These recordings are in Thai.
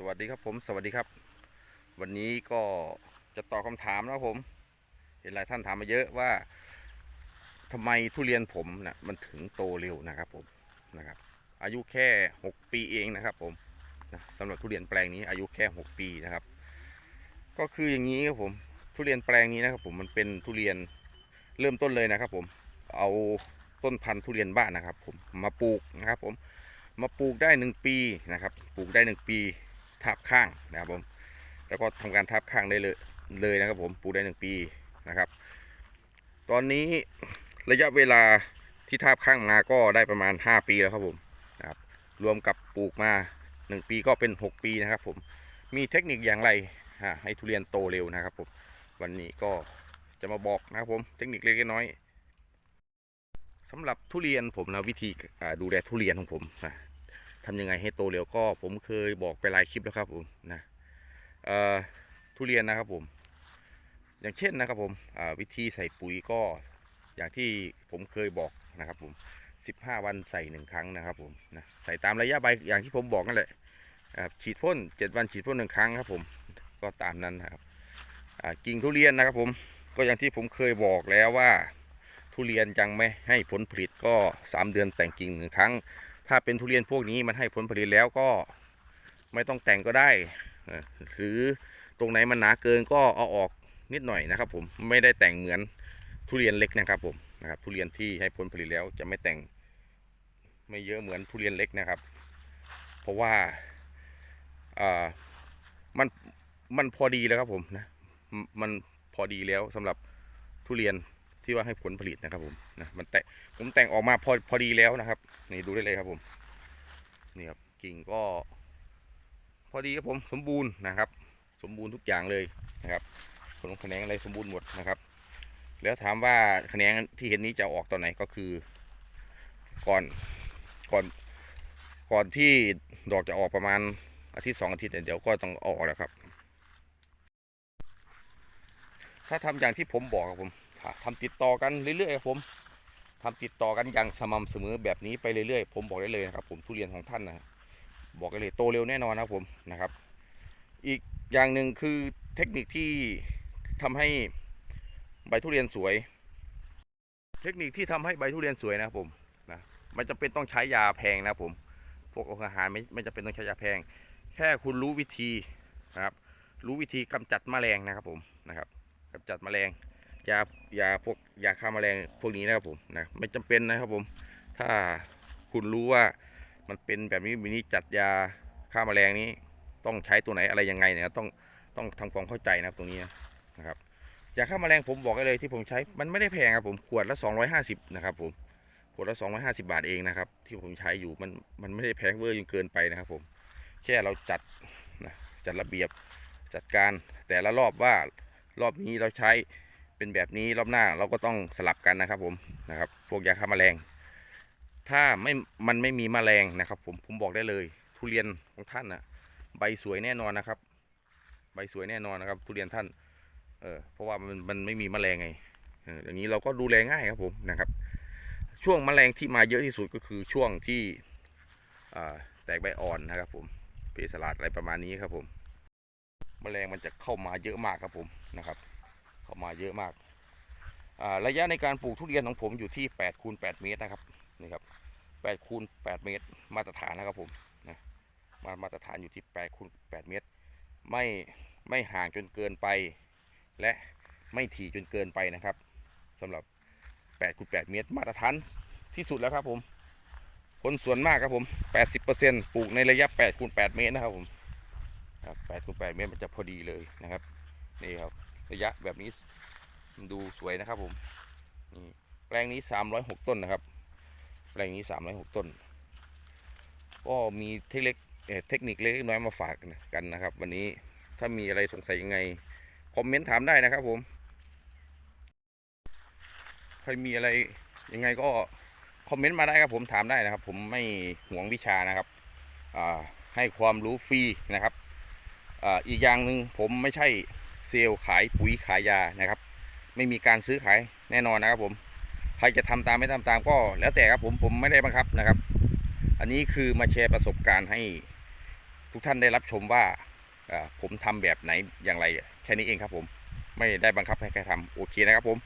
สวัสดีครับผม สวัสดีครับ วันนี้ก็จะตอบคำถามนะผม เห็นหลายท่านถามมาเยอะว่าทำไมทุเรียนผมนะมันถึงโตเร็วนะครับผมนะครับ อายุแค่ 6 ปีเองนะครับผมนะสำหรับทุเรียนแปลงนี้อายุแค่ 6 ปีนะครับ ก็คืออย่างนี้ครับผมทุเรียนแปลงนี้นะครับผมมันเป็นทุเรียนเริ่มต้นเลยนะครับผมเอาต้นพันธุ์ทุเรียนบ้านนะครับผมมาปลูกนะครับผมมาปลูกได้หนึ่งปีนะครับ ปลูกได้หนึ่งปี ทับข้างนะครับผมแล้วก็ทำการทับข้างได้เลยเลยนะครับผมปลูกได้หนึ่งปีนะครับ ตอนนี้ระยะเวลาที่ทับข้างมาก็ได้ประมาณ 5 ปีแล้วครับผมนะครับรวมกับปลูกมา 1 ปีก็เป็น 6 ปีนะครับผมมีเทคนิคอย่างไรให้ทุเรียนโตเร็วนะครับผมวันนี้ก็จะมาบอกนะครับผมเทคนิคเล็กน้อยสำหรับทุเรียนผมนะวิธีดูแลทุเรียนของผมนะ ทำยังไงให้โตเร็วก็ผมเคยบอกไปหลายคลิปแล้วครับผมนะทุเรียนนะครับผม อย่างเช่นนะครับผมวิธีใส่ปุ๋ยก็อย่างที่ผมเคยบอกนะครับผม15 วันใส่หนึ่งครั้งนะครับผมนะใส่ตามระยะใบอย่างที่ผมบอกนั่นแหละครับฉีดพ่น7 วันฉีดพ่นหนึ่งครั้งครับผมก็ตามนั้นนะครับกิ่งทุเรียนนะครับผมก็อย่างที่ผมเคยบอกแล้วว่า ทุเรียนยังไม่ให้ผลผลิตก็ 3 เดือนแต่งกิ่งหนึ่งครั้ง ถ้าเป็นทุเรียนพวกนี้มันให้ผลผลิตแล้วก็ไม่ต้องแต่งก็ได้ หรือตรงไหนมันหนาเกินก็เอาออกนิดหน่อยนะครับ ผมไม่ได้แต่งเหมือนทุเรียนเล็กนะครับ ผมนะครับ ทุเรียนที่ให้ผลผลิตแล้วจะไม่แต่งไม่เยอะเหมือนทุเรียนเล็กนะครับ เพราะว่าอ่ามันมันพอดีแล้วครับผมนะมันพอดีแล้วสำหรับทุเรียน ที่ว่าให้ผลผลิตนะครับผมนะมันแต่ผมแต่งออกมาพอพอดีแล้วนะครับ นี่ดูได้เลยครับผมนี่ครับกิ่งก็ พอดีครับผมสมบูรณ์นะครับ สมบูรณ์ทุกอย่างเลยนะครับผลแขนงอะไรสมบูรณ์หมดนะครับ แล้วถามว่าแขนงที่เห็นนี้จะออกตอนไหนก็คือ ก่อนก่อนก่อนที่ดอกจะออกประมาณอาทิตย์สองอาทิตย์เดี๋ยวก็ต้องอออกแล้วครับ ถ้าทำอย่างที่ผมบอกครับผม ทำติดต่อกันเรื่อยๆครับผมทำติดต่อกันอย่างสม่ำเสมอแบบนี้ไปเรื่อยๆ ผมบอกได้เลยนะครับ ผมทุเรียนของท่านนะบอกได้เลยโตเร็วแน่นอนนะครับผมนะครับ อีกอย่างหนึ่งคือเทคนิคที่ทำให้ใบทุเรียนสวย เทคนิคที่ทำให้ใบทุเรียนสวยนะครับผมนะไม่จำเป็นต้องใช้ยาแพงนะครับผมพวกอาหารไม่ไม่จำเป็นต้องใช้ยาแพง แค่คุณรู้วิธีนะครับ รู้วิธีกำจัดแมลงนะครับผมนะครับกำจัดแมลง ยายาพวกยาฆ่าแมลงพวกนี้นะครับผมนะไม่จำเป็นนะครับผม ถ้าคุณรู้ว่ามันเป็นแบบนี้แบบนี้จัดยาฆ่าแมลงนี้ ต้องใช้ตัวไหนอะไรยังไงเนี่ยต้องต้องทำความเข้าใจนะครับตรงนี้นะครับยาฆ่าแมลงผมบอกได้เลยที่ผมใช้มันไม่ได้แพงครับผมขวดละ 250 นะครับผมขวดละ 250 บาทเองนะครับที่ผมใช้อยู่มันมันไม่ได้แพงเวอร์จนเกินไปนะครับผมแค่เราจัดนะจัดระเบียบจัดการแต่ละรอบว่ารอบนี้เราใช้ เป็นแบบนี้รอบหน้าเราก็ต้องสลับกันนะครับผมนะครับ พวกยาฆ่าแมลง ถ้าไม่มันไม่มีแมลงนะครับ ผมผมบอกได้เลย ทุเรียนของท่านนะใบสวยแน่นอนนะครับ ใบสวยแน่นอนนะครับ ทุเรียนท่าน เออเพราะว่ามันมันไม่มีแมลงไงเอออย่างนี้เราก็ดูแลง่ายครับผมนะครับ ช่วงแมลงที่มาเยอะที่สุดก็คือช่วงที่แตกใบอ่อนนะครับ ผมเพสลาดอะไรประมาณนี้ครับผมแมลงมันจะเข้ามาเยอะมากครับผมนะครับ เข้ามาเยอะมาการะยะในการปลูกทุเรียนของผมอยู่ที่8คูณ8เมตรนะครับนี่ครับ8คูณ8เมตรมาตรฐานนะครับผมนะมามาตรฐานอยู่ที่8คูณ8เมตร ไม่ไม่ห่างจนเกินไป และไม่ถี่จนเกินไปนะครับสำหรับ8คูณ8เมตร มาตรฐานที่สุดแล้วครับผมคนส่วนมากครับผม 80%ปลูกในระยะ8คูณ8เมตรนะครับผม8คูณ8เมตรมันจะพอดีเลยนะครับ นี่ครับ ระยะแบบนี้มันดูสวยนะครับผมนี่แปลงนี้ 306 ต้นนะครับ แปลงนี้ 306 ต้น ก็มีเทคนิคเอ่อเทคนิคเล็กน้อยมาฝากกันนะครับ วันนี้ถ้ามีอะไรสงสัยยังไงคอมเมนต์ถามได้นะครับผม ใครมีอะไรยังไงก็คอมเมนต์มาได้ครับผมถามได้นะครับ ผมไม่หวงวิชานะครับให้ความรู้ฟรีนะครับออีกอย่างหนึ่งผมไม่ใช่ เซลล์ขายปุ๋ยขายยานะครับ ไม่มีการซื้อขายแน่นอนนะครับผมใครจะทำตามไม่ทำตามก็แล้วแต่ครับผมผมไม่ได้บังคับนะครับ อันนี้คือมาแชร์ประสบการณ์ให้ทุกท่านได้รับชมว่าผมทำแบบไหนอย่างไรแค่นี้เองครับผม ไม่ได้บังคับให้ใครทำโอเคนะครับผม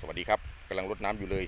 สวัสดีครับกำลังรดน้ำอยู่เลย